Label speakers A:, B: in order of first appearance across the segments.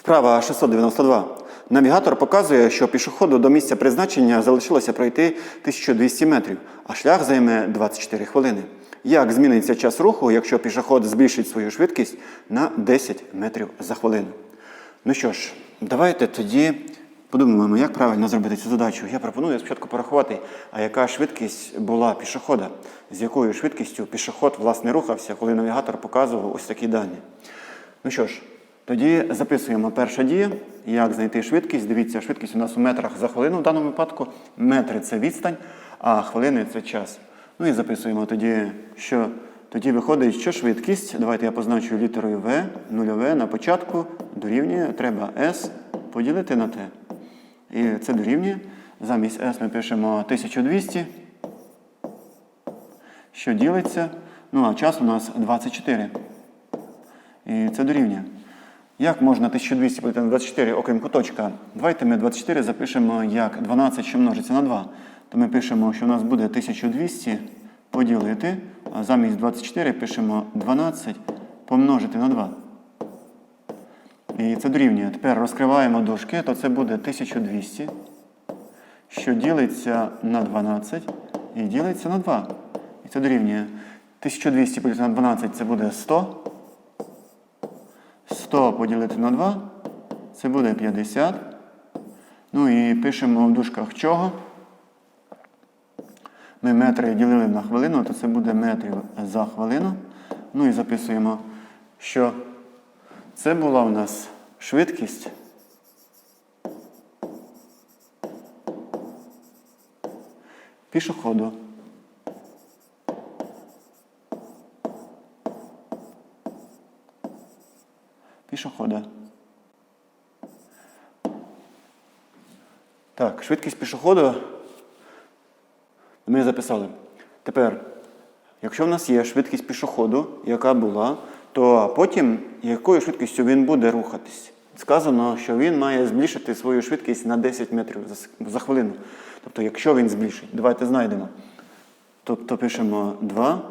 A: Вправа 692. Навігатор показує, що пішоходу до місця призначення залишилося пройти 1200 метрів, а шлях займе 24 хвилини. Як зміниться час руху, якщо пішоход збільшить свою швидкість на 10 метрів за хвилину? Ну що ж, давайте тоді подумаємо, як правильно зробити цю задачу. Я пропоную спочатку порахувати, а яка швидкість була пішохода, з якою швидкістю пішоход власне рухався, коли навігатор показував ось такі дані. Ну що ж, тоді записуємо перша дія. Як знайти швидкість? Дивіться, швидкість у нас у метрах за хвилину в даному випадку. Метри це відстань, а хвилини це час. Ну і записуємо тоді, що тоді виходить, що швидкість. Давайте я позначу літерою В, нульове на початку дорівнює, треба S поділити на T. І це дорівнює. Замість S ми пишемо 1200, що ділиться. Ну а час у нас 24. І це дорівнює. Як можна 1200 поділити на 24, окрім куточка? Давайте ми 24 запишемо як 12, що множиться на 2. То ми пишемо, що у нас буде 1200 поділити, а замість 24 пишемо 12 помножити на 2. І це дорівнює. Тепер розкриваємо дужки, то це буде 1200, що ділиться на 12 і ділиться на 2. І це дорівнює. 1200 поділити на 12 це буде 100. 100 поділити на 2, це буде 50. Ну і пишемо в дужках чого. Ми метри ділили на хвилину, то це буде метрів за хвилину. Ну і записуємо, що це була у нас швидкість. Пішоходу. Пішохода. Так, швидкість пішоходу ми записали. Тепер, якщо в нас є швидкість пішоходу, яка була, то потім якою швидкістю він буде рухатись? Сказано, що він має збільшити свою швидкість на 10 метрів за хвилину. Тобто, якщо він збільшить, давайте знайдемо. Тобто пишемо 2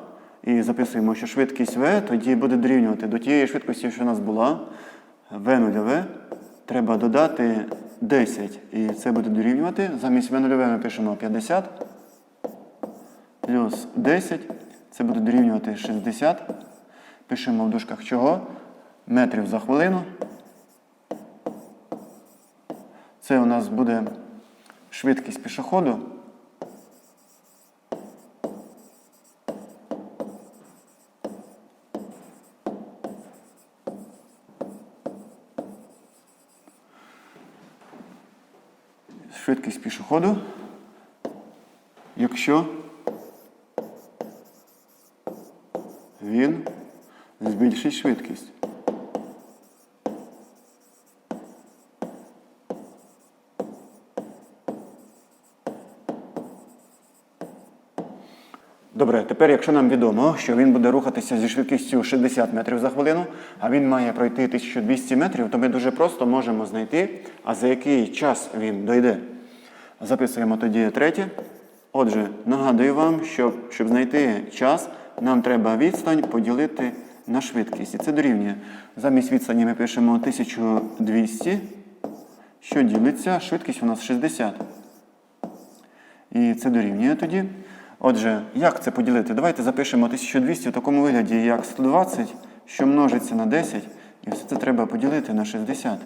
A: і записуємо, що швидкість v тоді буде дорівнювати до тієї швидкості, що у нас була. v 0 v треба додати 10. І це буде дорівнювати. Замість v 0 v ми пишемо 50 плюс 10. Це буде дорівнювати 60. Пишемо в дужках чого? Метрів за хвилину. Це у нас буде швидкість пішоходу. Швидкість пішоходу, якщо він збільшить швидкість. Добре, тепер, якщо нам відомо, що він буде рухатися зі швидкістю 60 метрів за хвилину, а він має пройти 1200 метрів, то ми дуже просто можемо знайти, а за який час він дойде. Записуємо тоді третє. Отже, нагадую вам, що щоб знайти час, нам треба відстань поділити на швидкість. І це дорівнює. Замість відстані ми пишемо 1200, що ділиться, швидкість у нас 60. І це дорівнює тоді. Отже, як це поділити? Давайте запишемо 1200 в такому вигляді, як 120, що множиться на 10, і все це треба поділити на 60.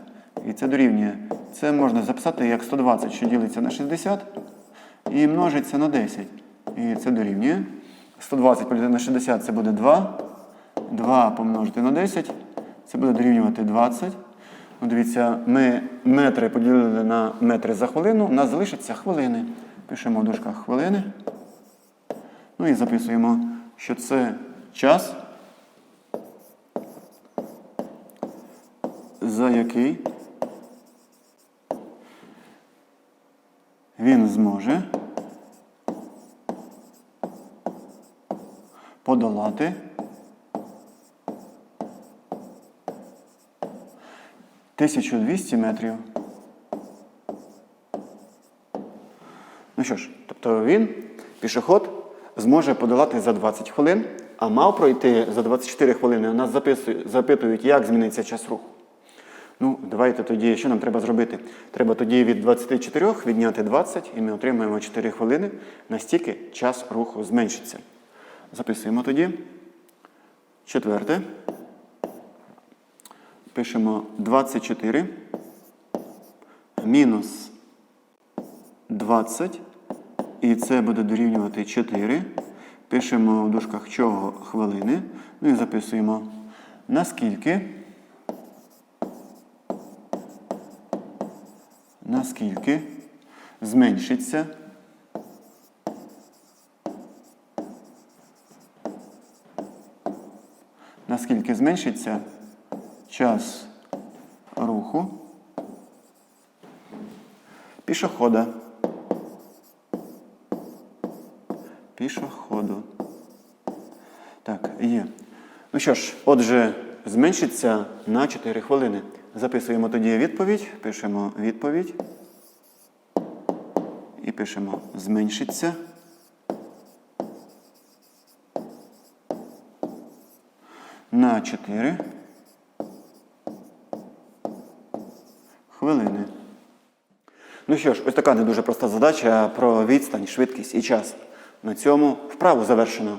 A: І це дорівнює. Це можна записати як 120, що ділиться на 60, і множиться на 10. І це дорівнює. 120 поділити на 60 це буде 2. 2 помножити на 10, це буде дорівнювати 20. Ну, дивіться, ми метри поділили на метри за хвилину, у нас залишаться хвилини. Пишемо в дужках хвилини. Ну і записуємо, що це час, за який він зможе подолати 1200 метрів. Ну що ж, тобто він, пішоход, зможе подолати за 20 хвилин, а мав пройти за 24 хвилини. Нас записують, запитують, як зміниться час руху. Ну, давайте тоді, що нам треба зробити? Треба тоді від 24 відняти 20, і ми отримаємо 4 хвилини, настільки час руху зменшиться. Записуємо тоді. Четверте. Пишемо 24 мінус 20, і це буде дорівнювати 4. Пишемо в дужках чого хвилини. Ну і записуємо. Наскільки наскільки зменшиться наскільки зменшиться час руху пішохода. Пішоходу. Так, є. Ну що ж, отже, зменшиться на 4 хвилини. Записуємо тоді відповідь, пишемо відповідь. І пишемо зменшиться. На 4 хвилини. Ну що ж, ось така не дуже проста задача про відстань, швидкість і час. На цьому вправу завершено.